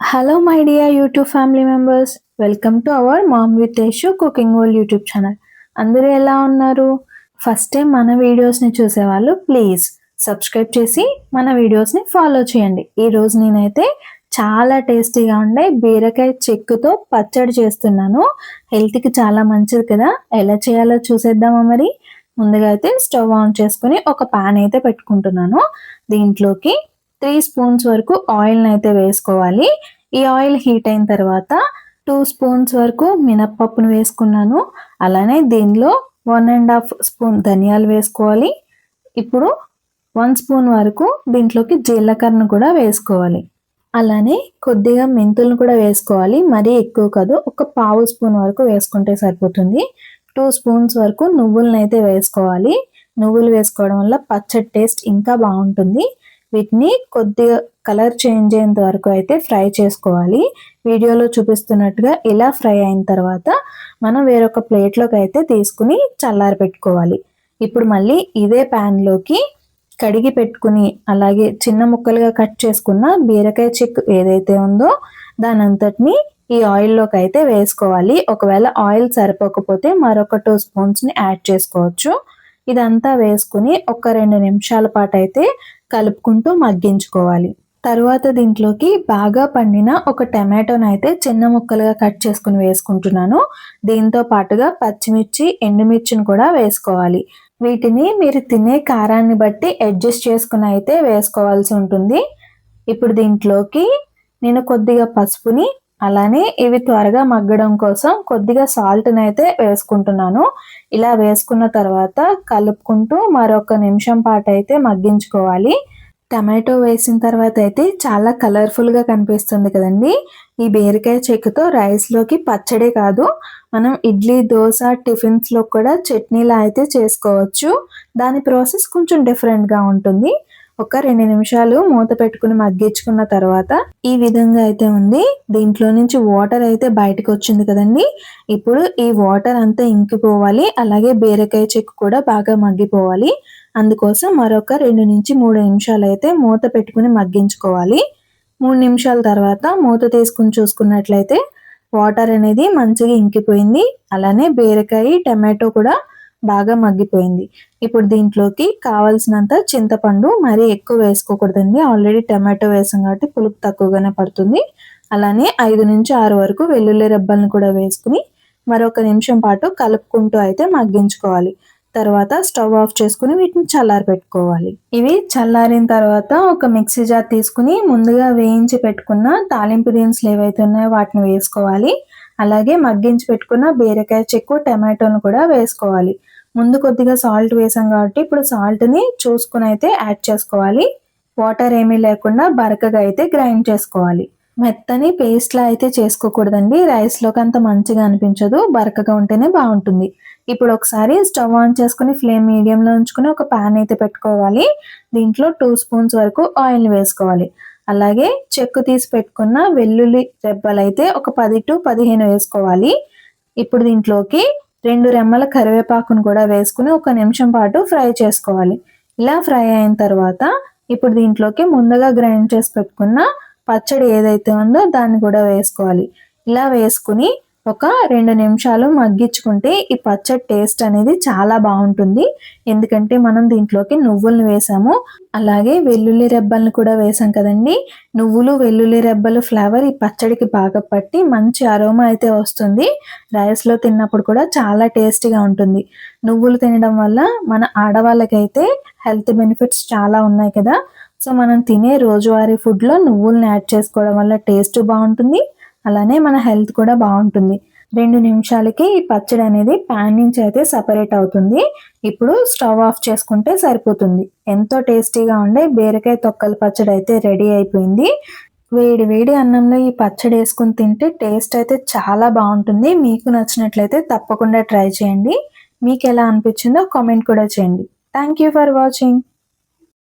Hello my dear YouTube family members welcome to our mom with Yashu cooking world YouTube channel అందరూ ఎలా ఉన్నారు? First time మన వీడియోస్ని చూసేవాళ్ళు ప్లీజ్ సబ్స్క్రైబ్ చేసి మన వీడియోస్ని ఫాలో చేయండి. ఈరోజు నేనైతే చాలా టేస్టీగా ఉండే బీరకాయ చెక్కుతో పచ్చడి చేస్తున్నాను. హెల్త్కి చాలా మంచిది కదా. ఎలా చేయాలో చూసేద్దామా మరి? ముందుగా అయితే స్టవ్ ఆన్ చేసుకుని ఒక ప్యాన్ అయితే పెట్టుకుంటున్నాను. దీంట్లోకి త్రీ స్పూన్స్ వరకు ఆయిల్ని అయితే వేసుకోవాలి. ఈ ఆయిల్ హీట్ అయిన తర్వాత టూ స్పూన్స్ వరకు మినప్పప్పును వేసుకున్నాను. అలానే దీనిలో వన్ అండ్ హాఫ్ స్పూన్ ధనియాలు వేసుకోవాలి. ఇప్పుడు వన్ స్పూన్ వరకు దీంట్లోకి జీలకర్రను కూడా వేసుకోవాలి. అలానే కొద్దిగా మెంతులను కూడా వేసుకోవాలి. మరీ ఎక్కువ కాదు ఒక పావు స్పూన్ వరకు వేసుకుంటే సరిపోతుంది. టూ స్పూన్స్ వరకు నువ్వులను అయితే వేసుకోవాలి. నువ్వులు వేసుకోవడం వల్ల పచ్చడి టేస్ట్ ఇంకా బాగుంటుంది. వీటిని కొద్దిగా కలర్ చేంజ్ అయ్యేంత వరకు అయితే ఫ్రై చేసుకోవాలి. వీడియోలో చూపిస్తున్నట్టుగా ఇలా ఫ్రై అయిన తర్వాత మనం వేరొక ప్లేట్లోకి అయితే తీసుకుని చల్లారి పెట్టుకోవాలి. ఇప్పుడు మళ్ళీ ఇదే ప్యాన్లోకి కడిగి పెట్టుకుని అలాగే చిన్న ముక్కలుగా కట్ చేసుకున్న బీరకాయ చిక్ ఏదైతే ఉందో దాని అంతటిని ఈ ఆయిల్లోకి అయితే వేసుకోవాలి. ఒకవేళ ఆయిల్ సరిపోకపోతే మరొక టూ స్పూన్స్ని యాడ్ చేసుకోవచ్చు. ఇదంతా వేసుకుని ఒక రెండు నిమిషాల పాటు అయితే కలుపుకుంటూ మగ్గించుకోవాలి. తర్వాత దీంట్లోకి బాగా పండిన ఒక టమాటోని అయితే చిన్న ముక్కలుగా కట్ చేసుకుని వేసుకుంటున్నాను. దీంతో పాటుగా పచ్చిమిర్చి ఎండుమిర్చిని కూడా వేసుకోవాలి. వీటిని మీరు తినే కారాన్ని బట్టి అడ్జస్ట్ చేసుకుని అయితే వేసుకోవాల్సి ఉంటుంది. ఇప్పుడు దీంట్లోకి నేను కొద్దిగా పసుపుని అలానే ఇవి త్వరగా మగ్గడం కోసం కొద్దిగా సాల్ట్ని అయితే వేసుకుంటున్నాను. ఇలా వేసుకున్న తర్వాత కలుపుకుంటూ మరొక నిమిషం పాటు అయితే మగ్గించుకోవాలి. టమాటో వేసిన తర్వాత అయితే చాలా కలర్ఫుల్గా కనిపిస్తుంది కదండి. ఈ బీరకాయ చెక్కుతో రైస్లోకి పచ్చడే కాదు. మనం ఇడ్లీ దోశ టిఫిన్స్లో కూడా చట్నీలా అయితే చేసుకోవచ్చు. దాని ప్రాసెస్ కొంచెం డిఫరెంట్గా ఉంటుంది. ఒక రెండు నిమిషాలు మూత పెట్టుకుని మగ్గించుకున్న తర్వాత ఈ విధంగా అయితే ఉంది. దీంట్లో నుంచి వాటర్ అయితే బయటకు వచ్చింది కదండి. ఇప్పుడు ఈ వాటర్ అంతా ఇంకిపోవాలి. అలాగే బీరకాయ చెక్కు కూడా బాగా మగ్గిపోవాలి. అందుకోసం మరొక రెండు నుంచి మూడు నిమిషాలు అయితే మూత పెట్టుకుని మగ్గించుకోవాలి. మూడు నిమిషాల తర్వాత మూత తీసుకుని చూసుకున్నట్లయితే వాటర్ అనేది మంచిగా ఇంకిపోయింది. అలానే బీరకాయ టమాటో కూడా బాగా మగ్గిపోయింది. ఇప్పుడు దీంట్లోకి కావాల్సినంత చింతపండు మరీ ఎక్కువ వేసుకోకూడదండి. ఆల్రెడీ టమాటో వేసాం కాబట్టి పులుపు తక్కువగానే పడుతుంది. అలానే ఐదు నుంచి ఆరు వరకు వెల్లుల్లి రెబ్బలను కూడా వేసుకుని మరొక నిమిషం పాటు కలుపుకుంటూ అయితే మగ్గించుకోవాలి. తర్వాత స్టవ్ ఆఫ్ చేసుకుని వీటిని చల్లారి పెట్టుకోవాలి. ఇవి చల్లారిన తర్వాత ఒక మిక్సీ జార్ తీసుకుని ముందుగా వేయించి పెట్టుకున్న తాలింపు దినుసులు ఏవైతే ఉన్నాయో వాటిని వేసుకోవాలి. అలాగే మగ్గించి పెట్టుకున్న బీరకాయ చెక్కు టమాటోను కూడా వేసుకోవాలి. ముందు కొద్దిగా సాల్ట్ వేసాం కాబట్టి ఇప్పుడు సాల్ట్ని చూసుకుని అయితే యాడ్ చేసుకోవాలి. వాటర్ ఏమీ లేకుండా బరకగా అయితే గ్రైండ్ చేసుకోవాలి. మెత్తని పేస్ట్లా అయితే చేసుకోకూడదండి. రైస్లోకి అంత మంచిగా అనిపించదు. బరకగా ఉంటేనే బాగుంటుంది. ఇప్పుడు ఒకసారి స్టవ్ ఆన్ చేసుకుని ఫ్లేమ్ మీడియంలో ఉంచుకుని ఒక ప్యాన్ అయితే పెట్టుకోవాలి. దీంట్లో టూ స్పూన్స్ వరకు ఆయిల్ వేసుకోవాలి. అలాగే చెక్కు తీసి పెట్టుకున్న వెల్లుల్లి రెబ్బలు అయితే ఒక పది టు పదిహేను వేసుకోవాలి. ఇప్పుడు దీంట్లోకి రెండు రెమ్మల కరివేపాకును కూడా వేసుకుని ఒక నిమిషం పాటు ఫ్రై చేసుకోవాలి. ఇలా ఫ్రై అయిన తర్వాత ఇప్పుడు దీంట్లోకి ముందుగా గ్రైండ్ చేసి పెట్టుకున్న పచ్చడి ఏదైతే ఉందో దాన్ని కూడా వేసుకోవాలి. ఇలా వేసుకుని ఒక రెండు నిమిషాలు మగ్గించుకుంటే ఈ పచ్చడి టేస్ట్ అనేది చాలా బాగుంటుంది. ఎందుకంటే మనం దీంట్లోకి నువ్వులను వేసాము. అలాగే వెల్లుల్లి రెబ్బలను కూడా వేసాం కదండి. నువ్వులు వెల్లుల్లి రెబ్బలు ఫ్లేవర్ ఈ పచ్చడికి బాగా పట్టి మంచి అరోమా అయితే వస్తుంది. రైస్లో తిన్నప్పుడు కూడా చాలా టేస్టీగా ఉంటుంది. నువ్వులు తినడం వల్ల మన ఆడవాళ్ళకైతే హెల్త్ బెనిఫిట్స్ చాలా ఉన్నాయి కదా. సో మనం తినే రోజువారీ ఫుడ్లో నువ్వులను యాడ్ చేసుకోవడం వల్ల టేస్ట్ బాగుంటుంది. అలానే మన హెల్త్ కూడా బాగుంటుంది. రెండు నిమిషాలకి ఈ పచ్చడి అనేది ప్యాన్ నుంచి అయితే సపరేట్ అవుతుంది. ఇప్పుడు స్టవ్ ఆఫ్ చేసుకుంటే సరిపోతుంది. ఎంతో టేస్టీగా ఉండే బీరకాయ తొక్కల పచ్చడి అయితే రెడీ అయిపోయింది. వేడి వేడి అన్నంలో ఈ పచ్చడి వేసుకుని తింటే టేస్ట్ అయితే చాలా బాగుంటుంది. మీకు నచ్చినట్లయితే తప్పకుండా ట్రై చేయండి. మీకు ఎలా అనిపించిందో కామెంట్ కూడా చేయండి. Thank you for watching.